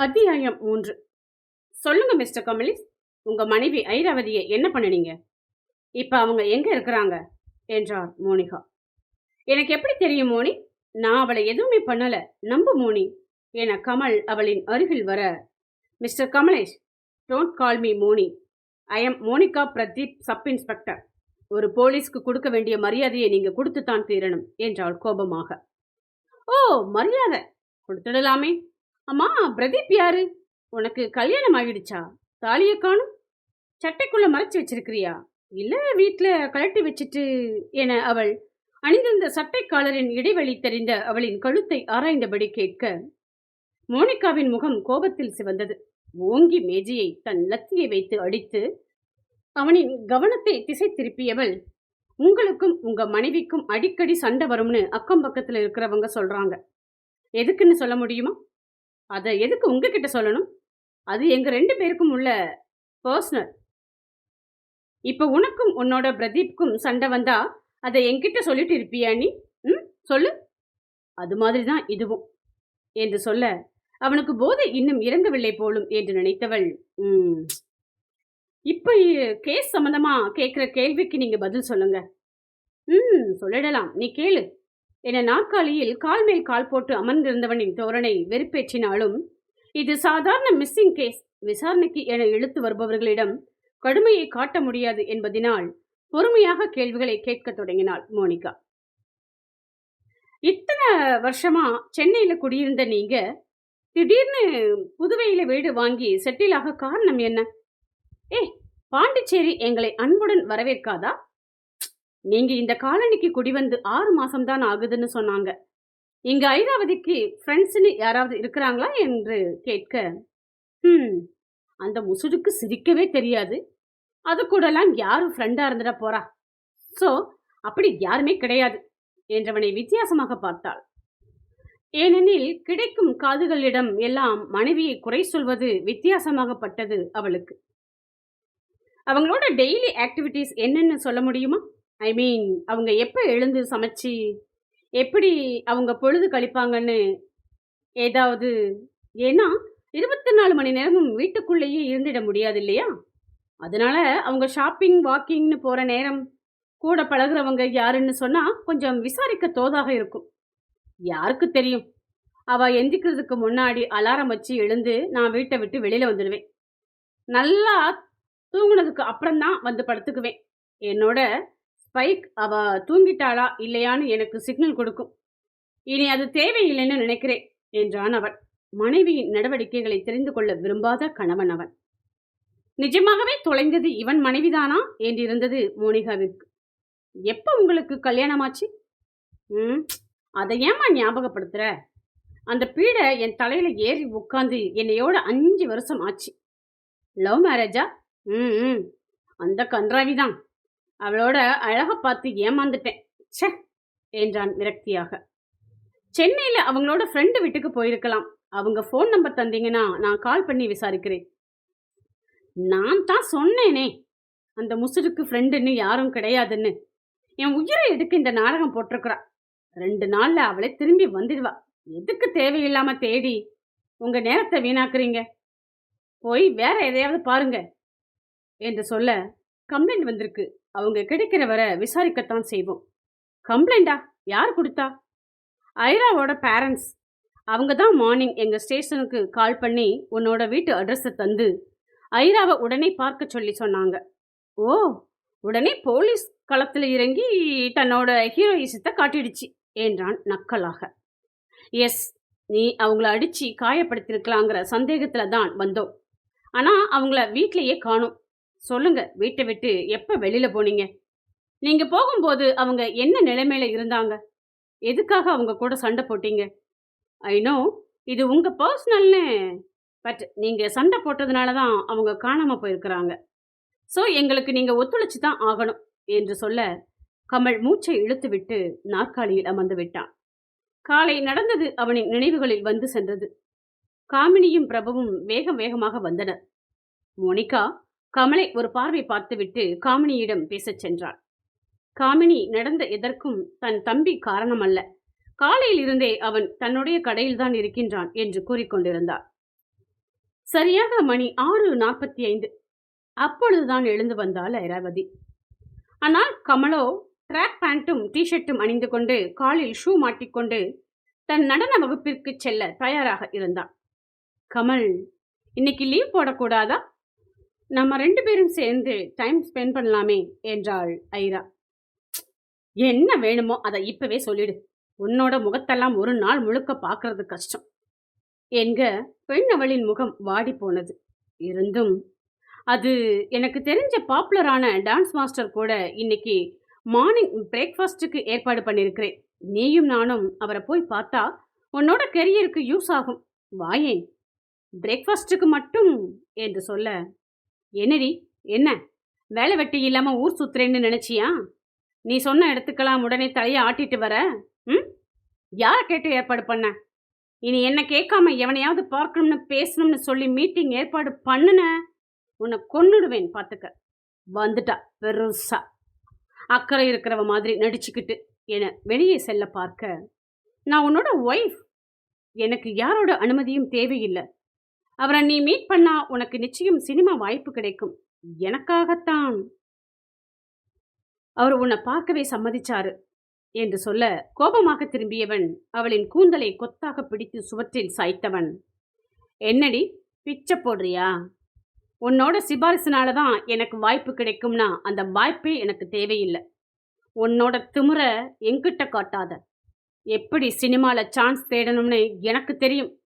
அத்தியாயம் மூன்று. சொல்லுங்க மிஸ்டர் கமலிஸ் உங்க மனைவி ஐராவதியை என்ன பண்ணுனீங்க? இப்ப அவங்க எங்க இருக்கிறாங்க? என்றார் மோனிகா. எனக்கு எப்படி தெரியும் மோனி? நான் அவளை எதுவுமே பண்ணல. நம்பு மோனி. என கமல் அவளின் அருகில் வர mister Kamalesh don't call me Moni. I am Monica Pradeep sub inspector. ஒரு போலீஸ்க்கு கொடுக்க வேண்டிய மரியாதையை நீங்க கொடுத்துத்தான் தீரணும் என்றாள் கோபமாக. ஓ மரியாதை. கொடுத்துடலாமே. அம்மா பிரதீப் யாரு? உனக்கு கல்யாணம் ஆகிடுச்சா? தாலியை காணும்? சட்டைக்குள்ள மறைச்சு வச்சிருக்கிறியா? இல்ல வீட்டில் கழட்டி வச்சிட்டு என அவள் அணிந்திருந்த சட்டைக்காலரின் இடைவெளி தெரிந்த அவளின் கழுத்தை ஆராய்ந்தபடி கேட்க மோனிகாவின் முகம் கோபத்தில் சிவந்தது. ஓங்கி மேஜையை தன் லத்தியை வைத்து அடித்து அவனின் கவனத்தை திசை திருப்பியவள் உங்களுக்கும் உங்க மனைவிக்கும் அடிக்கடி சண்டை வரும்னு அக்கம் பக்கத்துல இருக்கிறவங்க சொல்றாங்க. எதுக்குன்னு சொல்ல முடியுமா? அதை எதுக்கு உங்ககிட்ட சொல்லணும்? அது எங்கள் ரெண்டு பேருக்கும் உள்ள பர்சனல் இப்போ உனக்கும் உன்னோட பிரதீப்க்கும் சண்டை வந்தா அதை என்கிட்ட சொல்லிட்டு இருப்பியா நீ? ம்? சொல்லு. அது மாதிரி தான் இதுவும். என்று சொல்ல அவனுக்கு போதை இன்னும் இறங்கவில்லை போலும் என்று நினைத்தவள் ம். இப்போ கேஸ் சம்மந்தமாக கேட்குற கேள்விக்கு நீங்கள் பதில் சொல்லுங்க. ம் சொல்லிடலாம். நீ கேளு. என நாற்காலியில் கால் மேல் கால் போட்டு அமர்ந்திருந்தவனின் தோரணை வெறுப்பேற்றினாலும் இது சாதாரண மிஸ்ஸிங் கேஸ் விசாரணைக்கு என இழுத்து வருபவர்களிடம் கடுமையை காட்ட முடியாது என்பதினால் பொறுமையாக கேள்விகளை கேட்க தொடங்கினாள் மோனிகா. இத்தனை வருஷமா சென்னையில குடியிருந்த நீங்க திடீர்னு புதுவையில வீடு வாங்கி செட்டில் ஆக காரணம் என்ன? ஏ பாண்டிச்சேரி எங்களை அன்புடன் வரவேற்காதா? நீங்க இந்த காலனிக்கு குடிவந்து ஆறு மாசம்தான் ஆகுதுன்னு சொன்னாங்க. இங்க ஐராவதிக்கு ஃப்ரெண்ட்ஸ்னு யாராவது இருக்கிறாங்களா என்று கேட்க ம் அந்த முசுடுக்கு சிரிக்கவே தெரியாது. அது கூடலாம் யாரும் ஃப்ரெண்டா இருந்துட போறா? ஸோ அப்படி யாருமே கிடையாது என்றவனை வித்தியாசமாக பார்த்தாள். ஏனெனில் கிடைக்கும் காதுகளிடம் எல்லாம் மனைவியை குறை சொல்வது வித்தியாசமாகப்பட்டது அவளுக்கு. அவங்களோட டெய்லி ஆக்டிவிட்டீஸ் என்னென்னு சொல்ல முடியுமா? ஐ மீன் அவங்க எப்போ எழுந்து சமைச்சு எப்படி அவங்க பொழுது கழிப்பாங்கன்னு ஏதாவது ஏன்னா இருபத்தி நாலு மணி நேரமும் வீட்டுக்குள்ளேயே இருந்திட முடியாது இல்லையா? அதனால அவங்க ஷாப்பிங் வாக்கிங்னு போகிற நேரம் கூட பழகுறவங்க யாருன்னு சொன்னால் கொஞ்சம் விசாரிக்க தோதாக இருக்கும். யாருக்கு தெரியும்? அவள் எந்திக்கிறதுக்கு முன்னாடி அலாரம் வச்சு எழுந்து நான் வீட்டை விட்டு வெளியில் வந்துடுவேன். நல்லா தூங்குனதுக்கு அப்புறம்தான் வந்து படுத்துக்குவேன். என்னோட ஸ்பைக் அவ தூங்கிட்டாளா இல்லையான்னு எனக்கு சிக்னல் கொடுக்கும். இனி அது தேவையில்லைன்னு நினைக்கிறேன் என்றான் அவன். மனைவியின் நடவடிக்கைகளை தெரிந்து கொள்ள விரும்பாத கணவன் அவன். நிஜமாகவே தொலைந்தது இவன் மனைவிதானா? என்றிருந்தது மோனிகாவிற்கு. எப்போ உங்களுக்கு கல்யாணமாச்சு? ம் அதை ஏமா ஞாபகப்படுத்துற? அந்த பீடை என் தலையில ஏறி உட்காந்து என்னையோட அஞ்சு வருஷம் ஆச்சு. லவ் மேரேஜா ம் ம். அந்த கன்றாவி தான் அவளோட அழக பார்த்து ஏமாந்துட்டேன். ச்சே! என்றான் விரக்தியாக. சென்னையில் அவங்களோட ஃப்ரெண்டு வீட்டுக்கு போயிருக்கலாம். அவங்க ஃபோன் நம்பர் தந்தீங்கன்னா நான் கால் பண்ணி விசாரிக்கிறேன். நான் தான் சொன்னேனே. அந்த முசுருக்கு ஃப்ரெண்டுன்னு யாரும் கிடையாதுன்னு. என் உயிரை எதுக்கு இந்த நாடகம் போட்டிருக்கிறா. ரெண்டு நாளில் அவளை திரும்பி வந்துடுவா. எதுக்கு தேவையில்லாமல் தேடி உங்கள் நேரத்தை வீணாக்குறீங்க? போய் வேற எதையாவது பாருங்க. என்று சொல்ல கம்ப்ளைண்ட் வந்திருக்கு. அவங்க கிடைக்கிற வர விசாரிக்கத்தான் செய்வோம். கம்ப்ளைண்டா யார் கொடுத்தா? ஐராவோட பேரண்ட்ஸ் அவங்க தான் மார்னிங் எங்கள் ஸ்டேஷனுக்கு கால் பண்ணி உன்னோட வீட்டு அட்ரஸை தந்து ஐராவை உடனே பார்க்க சொல்லி சொன்னாங்க. ஓ உடனே போலீஸ் களத்தில் இறங்கி தன்னோட ஹீரோயிசத்தை காட்டிடுச்சு என்றான் நக்கலாக. எஸ் நீ அவங்கள அடித்து காயப்படுத்திருக்கலாங்கிற சந்தேகத்தில் தான் வந்தோம். ஆனால் அவங்கள வீட்லேயே காணோம். சொல்லுங்க வீட்டை விட்டு எப்போ வெளியில போனீங்க? நீங்க போகும்போது அவங்க என்ன நிலைமையில இருந்தாங்க? எதுக்காக அவங்க கூட சண்டை போட்டீங்க? ஐநோ இது உங்க பர்சனல்னு. பட் நீங்க சண்டை போட்டதுனால தான் அவங்க காணாம போயிருக்கிறாங்க. ஸோ எங்களுக்கு நீங்க ஒத்துழைச்சு தான் ஆகணும் என்று சொல்ல கமல் மூச்சை இழுத்துவிட்டு நாற்காலியில் அமர்ந்து விட்டான். காலை நடந்தது அவனின் நினைவுகளில் வந்து சென்றது. காமினியும் பிரபுவும் வேகம் வேகமாக வந்தனர். மோனிகா கமலை ஒரு பார்வை பார்த்துவிட்டு காமினியிடம் பேசச் சென்றார் காமினி நடந்த எதற்கும் தன் தம்பி காரணமல்ல. காலையில் இருந்தே அவன் தன்னுடைய கடையில்தான் இருக்கின்றான் என்று கூறிக்கொண்டிருந்தார் சரியாக மணி ஆறு நாற்பத்தி ஐந்து அப்பொழுதுதான் எழுந்து வந்தாள் ஐராவதி ஆனால் கமலோ ட்ராக் பேண்ட்டும் டிஷர்ட்டும் அணிந்து கொண்டு காலில் ஷூ மாட்டிக்கொண்டு தன் நடன வகுப்பிற்கு செல்ல தயாராக இருந்தான். கமல் இன்னைக்கு லீவ் போடக்கூடாதா நம்ம ரெண்டு பேரும் சேர்ந்து டைம் ஸ்பெண்ட் பண்ணலாமே என்றாள் ஐரா. என்ன வேணுமோ அதை இப்பவே சொல்லிடு. உன்னோட முகத்தெல்லாம் ஒரு நாள் முழுக்க பார்க்கறது கஷ்டம் என்க பெண் அவளின் முகம் வாடி போனது. இருந்தும் அது எனக்கு தெரிஞ்ச பாப்புலரான டான்ஸ் மாஸ்டர் கூட இன்னைக்கு மார்னிங் பிரேக்ஃபாஸ்ட்டுக்கு ஏற்பாடு பண்ணியிருக்கிறேன் நீயும் நானும் அவரை போய் பார்த்தா உன்னோட கெரியருக்கு யூஸ் ஆகும். வாயேன். பிரேக்ஃபாஸ்ட்டுக்கு மட்டும் என்று சொல்ல என்னடி? என்ன? வேலை வெட்டி இல்லாமல் ஊர் சுத்துறேன்னு நினச்சியா? நீ சொன்ன இடத்துக்கெல்லாம் உடனே தலையை ஆட்டிட்டு வர ம்? யாரை கேட்டு ஏற்பாடு பண்ண? இனி என்ன கேட்காம எவனையாவது பார்க்கணும்னு பேசணும்னு சொல்லி மீட்டிங் ஏற்பாடு பண்ணுன உன்னை கொன்னுடுவேன் பார்த்துக்க வந்துட்டா பெருசா. அக்கறை இருக்கிறவ மாதிரி நடிச்சுக்கிட்டு என வெளியே செல்ல பார்க்க. நான் உன்னோட ஒய்ஃப் எனக்கு யாரோட அனுமதியும் தேவையில்லை. அவரை நீ மீட் பண்ணா உனக்கு நிச்சயம் சினிமா வாய்ப்பு கிடைக்கும். எனக்காகத்தான். அவர் உன்னை பார்க்கவே சம்மதிச்சாரு என்று சொல்ல கோபமாக திரும்பியவன் அவளின் கூந்தலை கொத்தாக பிடித்து சுவற்றில் சாய்த்தவன். என்னடி பிச்சை போடுறியா? உன்னோட சிபாரிசுனால தான் எனக்கு வாய்ப்பு கிடைக்கும்னா அந்த வாய்ப்பே எனக்கு தேவையில்லை. உன்னோட திமுற எங்கிட்ட காட்டாத. எப்படி சினிமாவில் சான்ஸ் தேடணும்னு எனக்கு தெரியும்.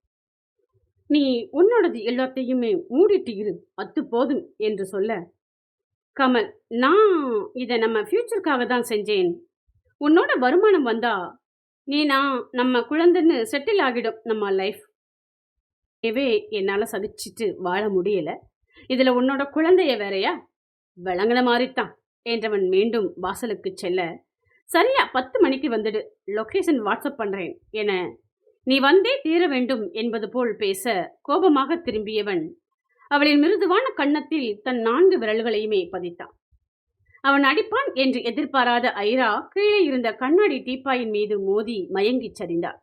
நீ உன்னோடது எல்லாத்தையுமே மூடிட்டு இரு அத்து போதும் என்று சொல்ல. கமல் நான் இதை நம்ம ஃப்யூச்சருக்காக தான் செஞ்சேன். உன்னோட வருமானம் வந்தா நீ நான் நம்ம குழந்தைன்னு செட்டில் ஆகிடும் நம்ம லைஃப் ஏவே என்னால் சதிச்சிட்டு வாழ முடியல. இதில் உன்னோட குழந்தைய வேறையா? விளங்கின மாதிரித்தான் என்றவன் மீண்டும் வாசலுக்கு செல்ல. சரியா பத்து மணிக்கு வந்துடு. லொக்கேஷன் வாட்ஸ்அப் பண்ணுறேன் என நீ வந்தே தீர வேண்டும் என்பது போல் பேச கோபமாக திரும்பியவன் அவளின் மிருதுவான கன்னத்தில் தன் நான்கு விரல்களையுமே பதித்தான். அவன் அடிப்பான் என்று எதிர்பாராத ஐரா கீழே இருந்த கண்ணாடி டீப்பாயின் மீது மோதி மயங்கிச் சரிந்தாள்.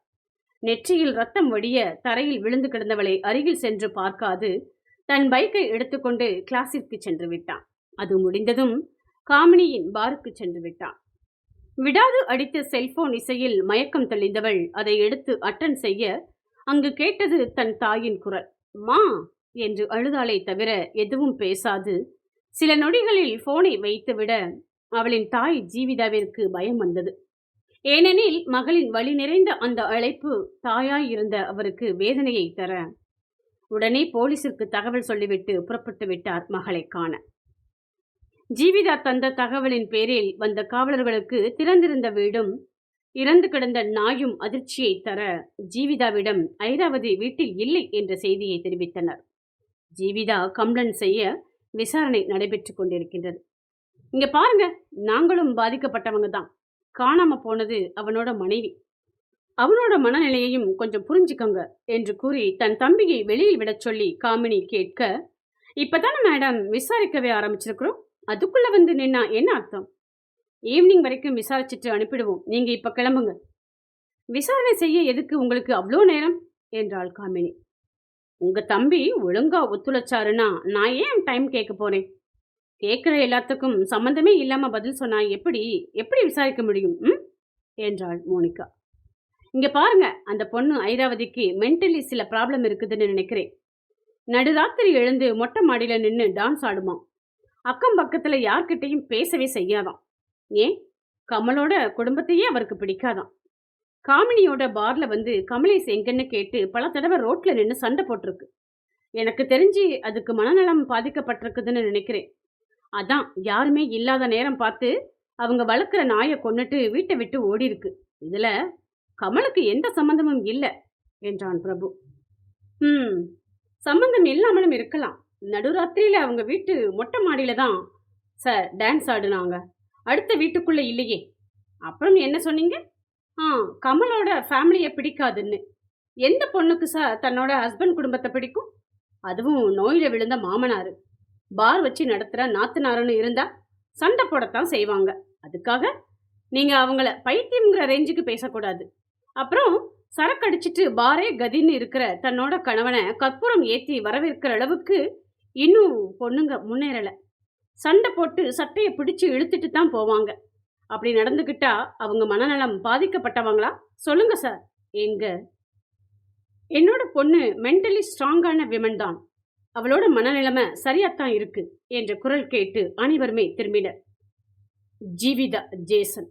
நெற்றியில் ரத்தம் வடிய தரையில் விழுந்து கிடந்தவளை அருகில் சென்று பார்க்காது தன் பைக்கை எடுத்துக்கொண்டு கிளாஸிற்கு சென்று விட்டான். அது முடிந்ததும் காமினியின் பாருக்கு சென்று விட்டான். விடாது அடித்த செல்போன் இசையில் மயக்கம் தெளிந்தவள். அதை எடுத்து அட்டன் செய்ய அங்கு கேட்டது தன் தாயின் குரல். மா என்று அழுதாளே தவிர எதுவும் பேசாது. சில நொடிகளில் போனை வைத்துவிட அவளின் தாய் ஜீவிதாவிற்கு பயம் வந்தது. ஏனெனில் மகளின் வழி நிறைந்த அந்த அழைப்பு தாயாய் இருந்த அவருக்கு வேதனையை தர உடனே போலீசிற்கு தகவல் சொல்லிவிட்டு புறப்பட்டு விட்டார் மகளை காண. ஜீவிதா தந்த தகவலின் பேரில் வந்த காவலர்களுக்கு திறந்திருந்த வீடும் இறந்து கிடந்த நாயும் அதிர்ச்சியை தர ஜீவிதாவிடம் ஐராவதி வீட்டில் இல்லை என்ற செய்தியை தெரிவித்தனர். ஜீவிதா கம்ப்ளைண்ட் செய்ய விசாரணை நடைபெற்று கொண்டிருக்கின்றது. இங்க பாருங்க நாங்களும் பாதிக்கப்பட்டவங்க தான். காணாம போனது அவனோட மனைவி. அவனோட மனநிலையையும் கொஞ்சம் புரிஞ்சுக்கோங்க என்று கூறி தன் தம்பியை வெளியில் விடச் சொல்லி காமினி கேட்க இப்பதானே மேடம் விசாரிக்கவே ஆரம்பிச்சிருக்கிறோம். அதுக்குள்ளே வந்து நின்னா என்ன அர்த்தம்? ஈவினிங் வரைக்கும் விசாரிச்சுட்டு அனுப்பிடுவோம். நீங்கள் இப்போ கிளம்புங்க. விசாரணை செய்ய எதுக்கு உங்களுக்கு அவ்வளோ நேரம்? என்றாள் காமினி. உங்கள் தம்பி ஒழுங்காக ஒத்துழைச்சாருன்னா நான் ஏன் டைம் கேட்க போகிறேன் கேட்குற எல்லாத்துக்கும் சம்மந்தமே இல்லாமல் பதில் சொன்னால் எப்படி எப்படி விசாரிக்க முடியும் ம்? என்றாள் மோனிகா. இங்கே பாருங்க அந்த பொண்ணு ஐராவதிக்கு மென்டலி சில ப்ராப்ளம் இருக்குதுன்னு நினைக்கிறேன். நடுராத்திரி எழுந்து மொட்டை மாடியில் நின்று டான்ஸ் ஆடுமா? அக்கம் பக்கத்துல யார்கிட்டையும் பேசவே செய்யாதாம் ஏன்? கமலோட குடும்பத்தையே அவருக்கு பிடிக்காதாம் காமினியோட பார்ல வந்து கமலேஷ் எங்கன்னு கேட்டு பல தடவை ரோட்ல நின்று சண்டை போட்டிருக்கு. எனக்கு தெரிஞ்சு அதுக்கு மனநலம் பாதிக்கப்பட்டிருக்குதுன்னு நினைக்கிறேன். அதான் யாருமே இல்லாத நேரம் பார்த்து அவங்க வளர்க்குற நாயை கொன்னுட்டு வீட்டை விட்டு ஓடி இருக்கு இதுல கமலுக்கு எந்த சம்பந்தமும் இல்லை என்றான் பிரபு. ம் சம்பந்தம் இல்லாமலும் இருக்கலாம். நடுராத்திரியில் அவங்க வீட்டு மொட்டை மாடியில் தான் சார் டான்ஸ் ஆடுனாங்க. அடுத்த வீட்டுக்குள்ளே இல்லையே. அப்புறம் என்ன சொன்னீங்க? ஆ கமலோட ஃபேமிலியை பிடிக்காதுன்னு. எந்த பொண்ணுக்கு சார் தன்னோட ஹஸ்பண்ட் குடும்பத்தை பிடிக்கும்? அதுவும் நோயில் விழுந்த மாமனார். பார் வச்சு நடத்துகிற நாத்துனாருன்னு இருந்தால் சண்டை போடத்தான் செய்வாங்க. அதுக்காக நீங்கள் அவங்கள பைத்தியம்ங்கிற ரேஞ்சுக்கு பேசக்கூடாது. அப்புறம் சரக்கடிச்சிட்டு பாரே கதின்னு இருக்கிற தன்னோட கணவனை கற்பூரம் ஏற்றி வரவேற்கிற அளவுக்கு இன்னும் பொண்ணுங்க முன்னேறலை. சண்டை போட்டு சட்டையை பிடிச்சு இழுத்துட்டு தான் போவாங்க. அப்படி நடந்துக்கிட்டா அவங்க மனநலம் பாதிக்கப்பட்டவங்களா? சொல்லுங்க சார். எங்க என்னோட பொண்ணு மென்டலி ஸ்ட்ராங்கான விமன் தான். அவளோட மனநிலைமை சரியாத்தான் இருக்கு என்ற குரல் கேட்டு அனைவருமே திரும்பினர். ஜீவிதா ஜேசன்.